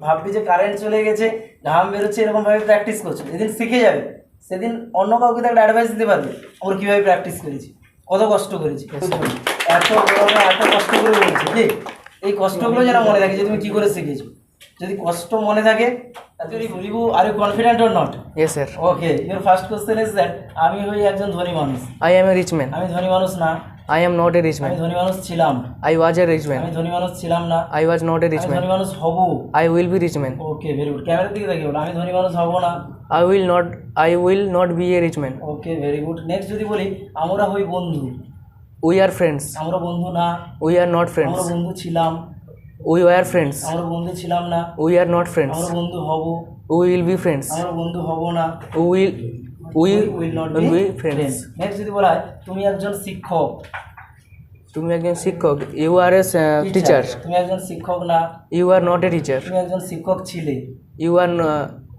ভাববি যে কারেন্ট চলে গেছে ঘাম বেরোচ্ছে এরকম ভাবে প্র্যাকটিস করছ। যেদিন শিখে যাবে সেদিন অন্য কাউকে তো একটা অ্যাডভাইস দিতে পারবে আমরা কীভাবে প্র্যাকটিস করেছি কত কষ্ট করেছি এত এত কষ্ট করে বলছি ঠিক এই কষ্টগুলো যেন মনে থাকে যে তুমি কী করে শিখেছো। যদি কষ্ট মনে থাকে বলিবু are you confident or not Yes, sir. Okay first question is that আমি হই একজন ধনী মানুষ। I am a rich man. আমি ধনী মানুষ না I am not a rich আমি man. ধনী মানুষ ছিলাম I was a rich আমি man. ধনী মানুষ ছিলাম না I was not a rich আমি ধনী. মানুষ হব I will be rich man. Okay very good ক্যামেরার দিকে দেখি আমি ধনী মানুষ হব না I will not. I will not be a rich man. Okay very good next যদি বলি আমরা হই বন্ধু We are friends. আমরা বন্ধু না We are not আমরা friends. বন্ধু ছিলাম We were friends. আমরা বন্ধু ছিলাম না We are not friends. আমরা বন্ধু হব We will be friends. আমরা বন্ধু হব না We We will not be friends. Next যদি বলা হয় তুমি একজন শিক্ষক। তুমি একজন শিক্ষক ইউ আর এ টিচার তুমি একজন শিক্ষক না you are not a teacher তুমি একজন শিক্ষক ছিলে। ইউ আর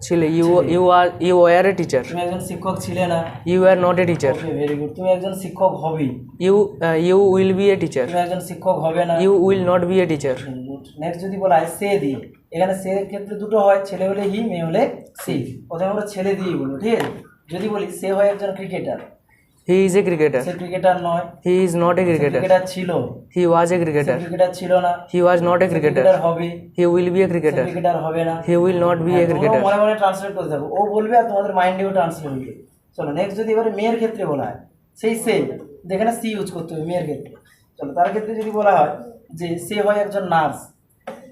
ছিলে। You you are you are a teacher তুমি একজন শিক্ষক ছিলে না। You are not a teacher very good তুমি একজন শিক্ষক হবে। You you will be a teacher তুমি একজন শিক্ষক হবে না। You will not be a teacher next যদি বলা হয় সে দিয়ে। এখানে সে ক্ষেত্রে দুটো হয় ছেলে হলে হি মেয়ে হলে সি। প্রথমে আমরা ছেলে দিয়েই বলব ঠিক আছে? যদি বলি সে হয় একজন cricketer he is a cricketer say cricketer নয়। He is not a cricketer cricketer ছিল। He was A cricketer cricketer ছিল না। হি ওয়াজ নট এ ক্রিকেটার হবে। He will be a cricketer cricketer হবে না। He will not be a cricketer মনে মনে translate করতে থাকো ও বলবে আর তোমাদের মাইন্ডেও ট্রান্সলেট যাবে। চলো নেক্সট যদি এবারে মেয়ের ক্ষেত্রে বলা হয় সেই সে যেখানে সি ইউজ করতে হবে মেয়ের ক্ষেত্রে। চলো তার ক্ষেত্রে যদি বলা হয় যে সে হয় একজন nurse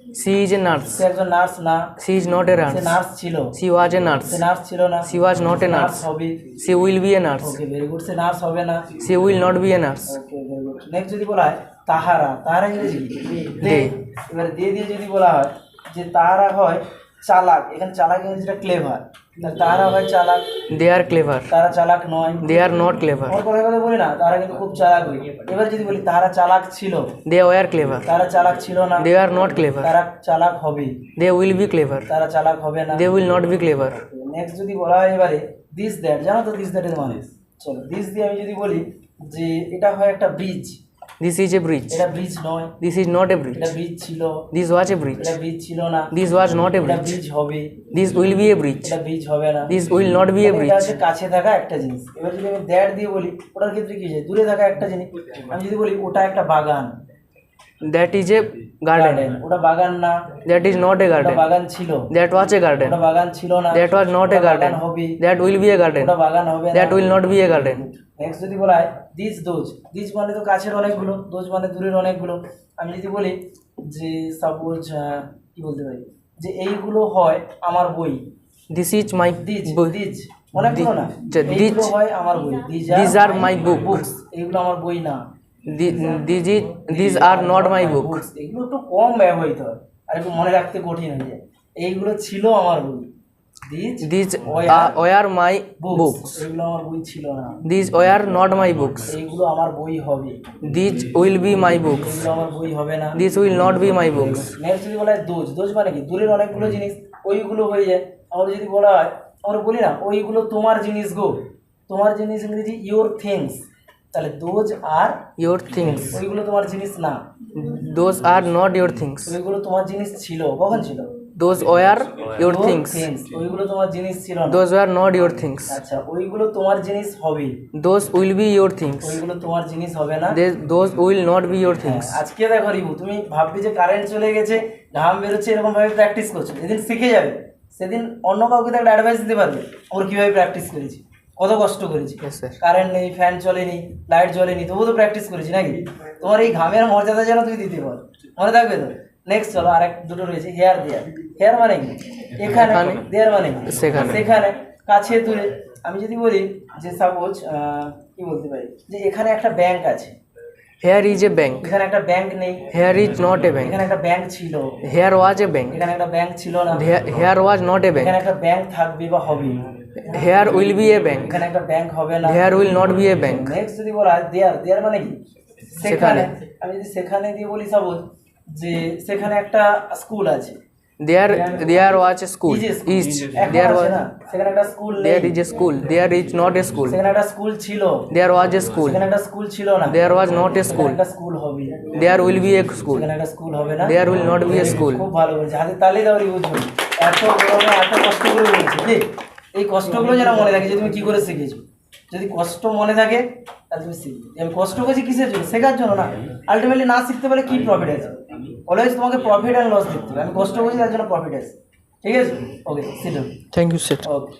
she is a nurse সে একজন নার্স না। সি ইজ নট এ সে নার্স নার্স ছিল। সি ওয়াজ এ নার্স সে নার্স ছিল না। She was not a nurse nurse হবে। She will be a nurse okay very good say nurse হবে না। She will not be a nurse okay very good next যদি বলা হয় তাহারা। তাহারা ইংরেজি দে। এবারে দিয়ে দিয়ে যদি বলা হয় যে তাহারা হয় চালাক। এখানে চালাক ইংরেজিটা ক্লেভার তাহারা হয় চালাক। দে আর ক্লেভার তারা চালাক নয়। দে আর নট ক্লেভার আমার কথা কথা বলি না তারা কিন্তু খুব চালাক। এবার যদি বলি তারা চালাক ছিল দে ওয়ার ক্লেভার তারা চালাক ছিল না দে আর নট ক্লেভার তারা চালাক হবে। দে উইল বি ক্লেভার তারা চালাক হবে না। They will not be clever next যদি বলা হয় এবারে দিস দ্যাট জানো তো দিস দ্যাটের মানে? চলো দিস দিয়ে আমি যদি বলি যে এটা হয় একটা bridge this is a bridge এটা ব্রিজ নয়। This is not a bridge এটা ব্রিজ ছিল। দিস ওয়াজ এ ব্রিজ এটা ব্রিজ ছিল না। This was not a bridge bridge হবে। This will be a bridge এটা ব্রিজ হবে না। This will not be a এটা হচ্ছে কাছে থাকা একটা জিনিস। এবার যদি আমি দ্যাট দিয়ে বলি ওটার ক্ষেত্রে কি হয় দূরে থাকা একটা জিনিস। আমি যদি বলি ওটা একটা বাগান। দ্যাট ইজ এ গার্ডেন ওটা বাগান না। দ্যাট ইজ নট এ ওটা গার্ডেন বাগান ছিল। দ্যাট ওয়াজ এ গার্ডেন ওটা বাগান ছিল না। That was not a garden হবে। That will be a garden ওটা বাগান হবে that will not be a garden next যদি বলা হয় দিস দোজ দিস মানে তো কাছের অনেকগুলো দোজ মানে দূরের অনেকগুলো। আমি যদি বলি যে সাপোজ কি বলতে পারি? যে এইগুলো হয় আমার বই। This is my these these অনেকগুলো না? দিজ। এইগুলো হয় আমার বই। These are my book. Books এগুলো আমার বই না। This is this are not my book এগুলো একটু কম ব্যবহৃত হয়। আর একটু মনে রাখতে কঠিন হয়ে যায়। এইগুলো ছিল আমার বই। দিজ ওয়ার মাই বুকস এগুলো আমার বই ছিল না। This were not my books এইগুলো আমার বই হবে। These will be my books এগুলো আমার বই হবে না। This will not be my books next যদি বলা হয় দোজ দোজ মানে কি? দূরের অনেকগুলো জিনিস ওইগুলো হয়ে যায়। আমরা যদি বলা হয় আমরা বলি না ওইগুলো তোমার জিনিস গো। তোমার জিনিস ইংরেজি ইওর থিংস তাহলে দোজ আর ইয়োর থিংস ওইগুলো তোমার জিনিস না। Those are not your things ওইগুলো তোমার জিনিস ছিল। কখন ছিল? দোজ ওয়ার Your থিংস ওইগুলো তোমার জিনিস ছিল না। Those were not your things আচ্ছা ওইগুলো তোমার জিনিস হবে। Those will be your things ওইগুলো তোমার জিনিস হবে না। Those will not be your things আজকে দেখো রিবু তুমি ভাববি যে কারেন্ট চলে গেছে ঘাম বেরোচ্ছে এরকম ভাবে প্র্যাকটিস করছ। যেদিন শিখে যাবে সেদিন অন্য কাউকে তো একটা অ্যাডভাইস দিতে পারবে ওর কীভাবে প্র্যাকটিস করেছি? কত কষ্ট করেছি? কারেন্ট নেই ফ্যান চলেনি লাইট জ্বলেনি তবুও তো প্র্যাকটিস করেছি নাকি? তোমার এই ঘামের মর্যাদা যেন তুই দিতে পার। মনে থাকবে তো? নেক্সট চলো আরেক দুটো রয়েছে হেয়ার দেয়ার হেয়ার মানে এখানে। দেয়ার মানে সেখানে। সেখানে কাছে দূরে। আমি যদি বলি যে সাপোজ কি বলতে পারি? যে এখানে একটা ব্যাংক আছে। হেয়ার ইজ এ ব্যাংক এখানে একটা ব্যাংক নেই। Here is not a bank এখানে একটা ব্যাংক ছিল। হেয়ার ওয়াজ এ ব্যাংক এখানে একটা ব্যাংক ছিল না। Here was not a bank এখানে একটা ব্যাংক থাকবে বা হবে। Here will be a bank এখানে একটা ব্যাংক হবে না। Here will not be a bank next যদি বলা দেয়ার দেয়ার মানে কি? সেখানে। আমি যদি সেখানে দিয়ে বলি সাপোজ যে সেখানে একটা স্কুল আছে। There there was a school. Is a school. is এখন there আছে was না সেখানে একটা স্কুল নেই there is a school. There is not সেখানে একটা স্কুল ছিল there was a school. সেখানে একটা স্কুল ছিল না there was not a সেখানে একটা স্কুল হবে there will be a school. সেখানে একটা স্কুল হবে না there will not be a school. খুব ভালো বলেছে। হাতে তালি দেওয়ার ইউজ এত গরমে এত কষ্ট করে বলছে এই কষ্টগুলো যেন মনে থাকে যে তুমি কি করে শিখেছো। যদি কষ্ট মনে থাকে তাহলে তুমি শিখবে। আমি কষ্ট করছি কিসের জন্য? শেখার জন্য না। আলটিমেটলি না শিখতে পারলে কি প্রফিট আছে? অলওয়েজ তোমাকে প্রফিট অ্যান্ড লস দেখতে হবে। আমি কষ্ট করছি তার জন্য প্রফিট আছে। ঠিক আছে? Okay sit thank you set okay